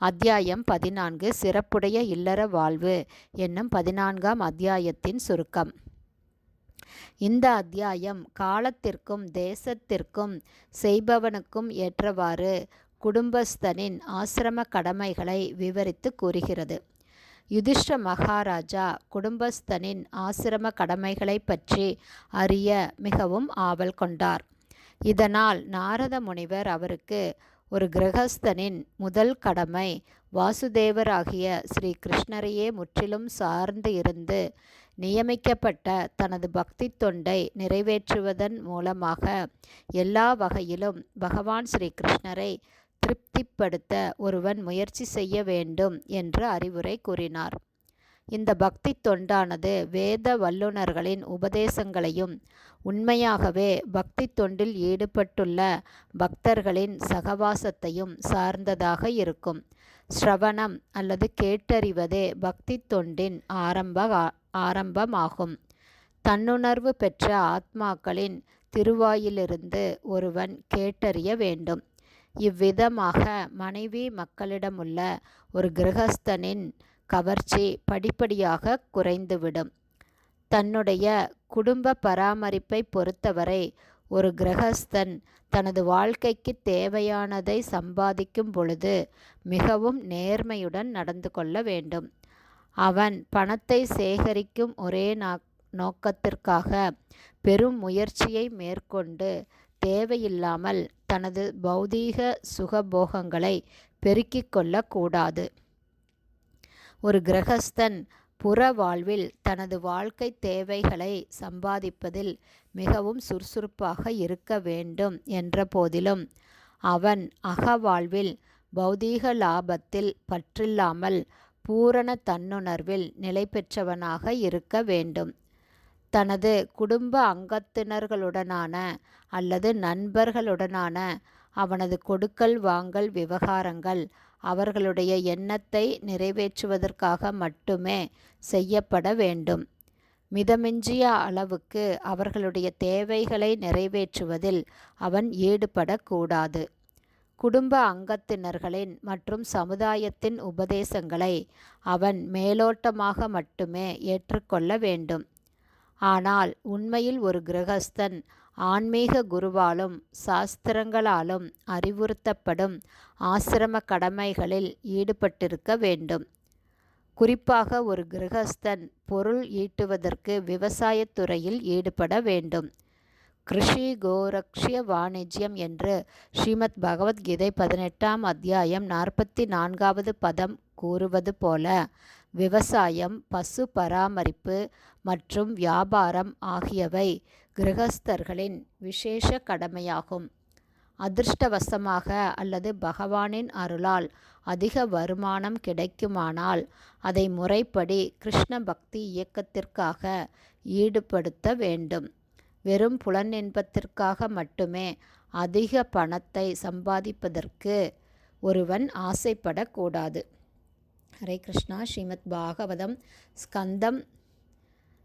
அத்தியாயம் பதினான்கு சிறப்புடைய இல்லற வாழ்வு என்னும் பதினான்காம் அத்தியாயத்தின் சுருக்கம். இந்த அத்தியாயம் காலத்திற்கும் தேசத்திற்கும் செய்பவனுக்கும் ஏற்றவாறு குடும்பஸ்தனின் ஆசிரம கடமைகளை விவரித்து கூறுகிறது. யுதிஷ்ட மகாராஜா குடும்பஸ்தனின் ஆசிரம கடமைகளை பற்றி அறிய மிகவும் ஆவல் கொண்டார். இதனால் நாரத முனிவர் அவருக்கு ஒரு கிரகஸ்தனின் முதல் கடமை வாசுதேவராகிய ஸ்ரீ கிருஷ்ணரையே முற்றிலும் சார்ந்து இருந்து நியமிக்கப்பட்ட தனது பக்தி தொண்டை நிறைவேற்றுவதன் மூலமாக எல்லா வகையிலும் பகவான் ஸ்ரீ கிருஷ்ணரை திருப்திப்படுத்த ஒருவன் முயற்சி செய்ய வேண்டும் என்று அறிவுரை கூறினார். இந்த பக்தி தொண்டானது வேத வல்லுநர்களின் உபதேசங்களையும் உண்மையாகவே பக்தி தொண்டில் ஈடுபட்டுள்ள பக்தர்களின் சகவாசத்தையும் சார்ந்ததாக இருக்கும். ஸ்ரவணம் அல்லது கேட்டறிவதே பக்தி தொண்டின் ஆரம்ப ஆரம்பமாகும். தன்னுணர்வு பெற்ற ஆத்மாக்களின் திருவாயிலிருந்து ஒருவன் கேட்டறிய வேண்டும். இவ்விதமாக மனைவி மக்களிடமுள்ள ஒரு கிரகஸ்தனின் கவர்ச்சி படிப்படியாக குறைந்துவிடும். தன்னுடைய குடும்ப பராமரிப்பை பொறுத்தவரை ஒரு கிரகஸ்தன் தனது வாழ்க்கைக்கு தேவையானதை சம்பாதிக்கும் பொழுது மிகவும் நேர்மையுடன் நடந்து கொள்ள வேண்டும். அவன் பணத்தை சேகரிக்கும் ஒரே நோக்கத்திற்காக பெரும் முயற்சியை மேற்கொண்டு தேவையில்லாமல் தனது பௌதீக சுகபோகங்களை பெருக்கிக் கொள்ளக்கூடாது ஒரு கிரகஸ்தன் புற வாழ்வில் தனது வாழ்க்கை தேவைகளை சம்பாதிப்பதில் மிகவும் சுறுசுறுப்பாக இருக்க வேண்டும் என்ற போதிலும் அவன் அகவாழ்வில் பௌதீக லாபத்தில் பற்றில்லாமல் பூரண தன்னுணர்வில் நிலை பெற்றவனாக இருக்க வேண்டும். தனது குடும்ப அங்கத்தினர்களுடனான அல்லது நண்பர்களுடனான அவனது கொடுக்கல் வாங்கல் விவகாரங்கள் அவர்களுடைய எண்ணத்தை நிறைவேற்றுவதற்காக மட்டுமே செய்யப்பட வேண்டும். மிதமிஞ்சிய அளவுக்கு அவர்களுடைய தேவைகளை நிறைவேற்றுவதில் அவன் ஈடுபடக்கூடாது. குடும்ப அங்கத்தினர்களின் மற்றும் சமுதாயத்தின் உபதேசங்களை அவன் மேலோட்டமாக மட்டுமே ஏற்றுக்கொள்ள வேண்டும். ஆனால் உண்மையில் ஒரு கிரகஸ்தன் ஆன்மீக குருவாலும் சாஸ்திரங்களாலும் அறிவுறுத்தப்படும் ஆசிரம கடமைகளில் ஈடுபட்டிருக்க வேண்டும். குறிப்பாக ஒரு கிரகஸ்தன் பொருள் ஈட்டுவதற்கு விவசாயத்துறையில் ஈடுபட வேண்டும். கிருஷி கோரக்ஷிய வாணிஜ்யம் என்று ஸ்ரீமத் பகவத்கீதை பதினெட்டாம் அத்தியாயம் நாற்பத்தி நான்காவது பதம் கூறுவது போல விவசாயம் பசு பராமரிப்பு மற்றும் வியாபாரம் ஆகியவை கிரகஸ்தர்களின் விசேஷ கடமையாகும். அதிர்ஷ்டவசமாக அல்லது பகவானின் அருளால் அதிக வருமானம் கிடைக்குமானால் அதை முறைப்படி கிருஷ்ண பக்தி இயக்கத்திற்காக ஈடுபடுத்த வேண்டும். வெறும் புலன் இன்பத்திற்காக மட்டுமே அதிக பணத்தை சம்பாதிப்பதற்கு ஒருவன் ஆசைப்படக்கூடாது. ஹரே கிருஷ்ணா. ஸ்ரீமத் பாகவதம் ஸ்கந்தம்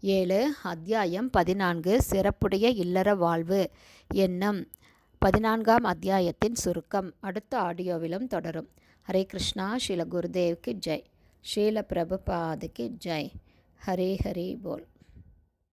ஏழு அத்தியாயம் பதினான்கு சிறப்புடைய இல்லற வாழ்வு என்னும் பதினான்காம் அத்தியாயத்தின் சுருக்கம். அடுத்த ஆடியோவிலும் தொடரும். ஹரே கிருஷ்ணா ஸ்ரீல குருதேவ்க்கு ஜெய். ஸ்ரீல பிரபுபாதுக்கு ஜெய். ஹரே ஹரி போல்.